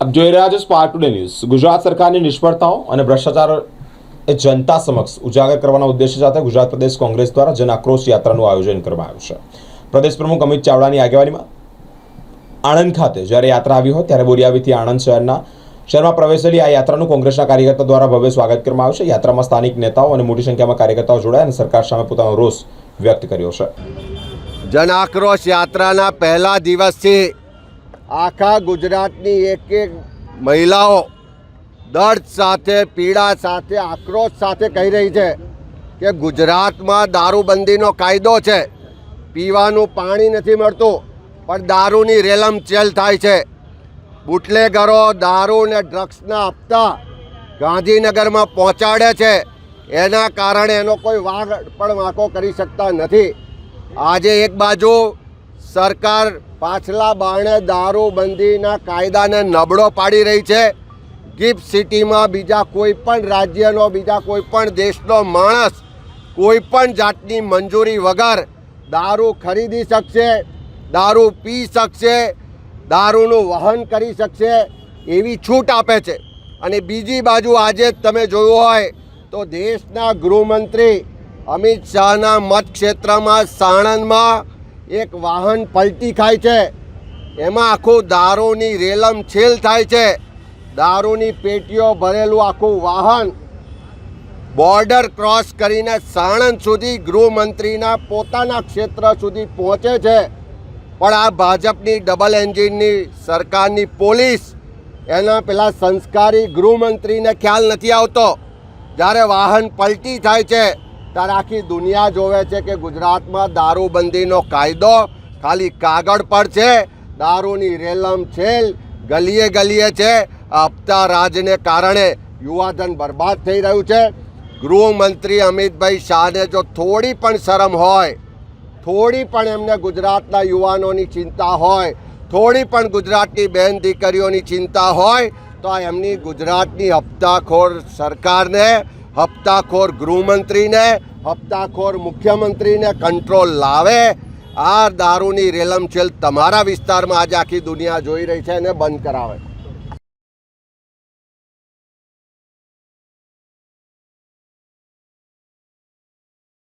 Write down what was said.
આપ જોઈ રહ્યા છો સ્પાર્ક ટુડે ન્યૂઝ ગુજરાત સરકારની નિષ્ફળતાઓ અને ભ્રષ્ટાચાર એ જનતા સમક્ષ ઉજાગર કરવાના ઉદ્દેશ્ય સાથે ગુજરાત પ્રદેશ કોંગ્રેસ દ્વારા જન આક્રોશ યાત્રાનું આયોજન કરવામાં આવ્યું છે પ્રદેશ પ્રમુખ અમિત ચાવડાની આગેવાનીમાં આણંદ ખાતે જ્યારે યાત્રા આવી હોય ત્યારે બોરિયાવીથી આણંદ શહેરના શહેરમાં પ્રવેશેલી આ યાત્રાનું કોંગ્રેસના કાર્યકર્તા દ્વારા ભવ્ય સ્વાગત કરવામાં આવ્યું છે। યાત્રામાં સ્થાનિક નેતાઓ અને મોટી સંખ્યામાં કાર્યકર્તાઓ જોડાયા અને સરકાર સામે પોતાનો રોષ વ્યક્ત કર્યો છે। જન આક્રોશ યાત્રાના પહેલા દિવસથી આખા ગુજરાતની એક એક મહિલાઓ દર્દ સાથે, પીડા સાથે, આક્રોશ સાથે કહી રહી છે કે ગુજરાતમાં દારૂબંધીનો કાયદો છે. પીવાનું પાણી નથી મળતું, પણ દારૂની રેલમચેલ થાય છે. બુટલેગરો દારૂ ને ડ્રગ્સના હપ્તા ગાંધીનગરમાં પહોંચાડે છે. એના કારણે એનો કોઈ વાઘ પણ વાંકો કરી શકતા નથી. આજે એક બાજુ સરકાર પાછલા બારણે દારૂબંધીના કાયદાને નબળો પાડી રહી છે. ગિફ્ટ સિટીમાં બીજા કોઈ પણ રાજ્યનો, બીજા કોઈ પણ દેશનો માણસ, કોઈ પણ જાતની મંજૂરી વગર દારૂ ખરીદી શકશે, દારૂ પી શકશે, દારૂનું વહન કરી શકશે એવી છૂટ આપે છે. અને બીજી બાજુ આજે તમે જોયું હોય તો દેશના ગૃહમંત્રી અમિત શાહના મત ક્ષેત્રમાં સાણંદમાં એક વાહન પલટી ખાય છે. એમાં આખું દારૂની રેલમ છેલ થાય છે. દારૂની પેટીઓ ભરેલું આખું વાહન બોર્ડર ક્રોસ કરીને સાણંદ સુધી ગૃહમંત્રીના પોતાના ક્ષેત્ર સુધી પહોંચે છે. પણ આ ભાજપની ડબલ એન્જિનની સરકારની પોલીસ એના પેલા સંસ્કારી ગૃહમંત્રીને ખ્યાલ નથી આવતો. જ્યારે વાહન પલટી થાય છે ત્યારે આખી દુનિયા જોવે છે કે ગુજરાતમાં દારૂબંધીનો કાયદો ખાલી કાગળ પર છે, દારૂની રેલમ છેલ, ગલીએ ગલીએ છે. હપ્તા રાજને કારણે યુવાધન બરબાદ થઈ રહ્યું છે. ગૃહમંત્રી અમિતભાઈ શાહને જો થોડી પણ શરમ હોય, થોડી પણ એમને ગુજરાતના યુવાનોની ચિંતા હોય, થોડી પણ ગુજરાતની બહેન દીકરીઓની ચિંતા હોય, તો એમની ગુજરાતની હપ્તાખોર સરકારને, હપ્તાખોર ગૃહમંત્રીને હપ્તાખોર મુખ્યમંત્રીને કંટ્રોલ લાવે, આ દારૂની રેલમછેલ તમારા વિસ્તારમાં આજે આખી દુનિયા જોઈ રહી છે અને બંધ કરાવે.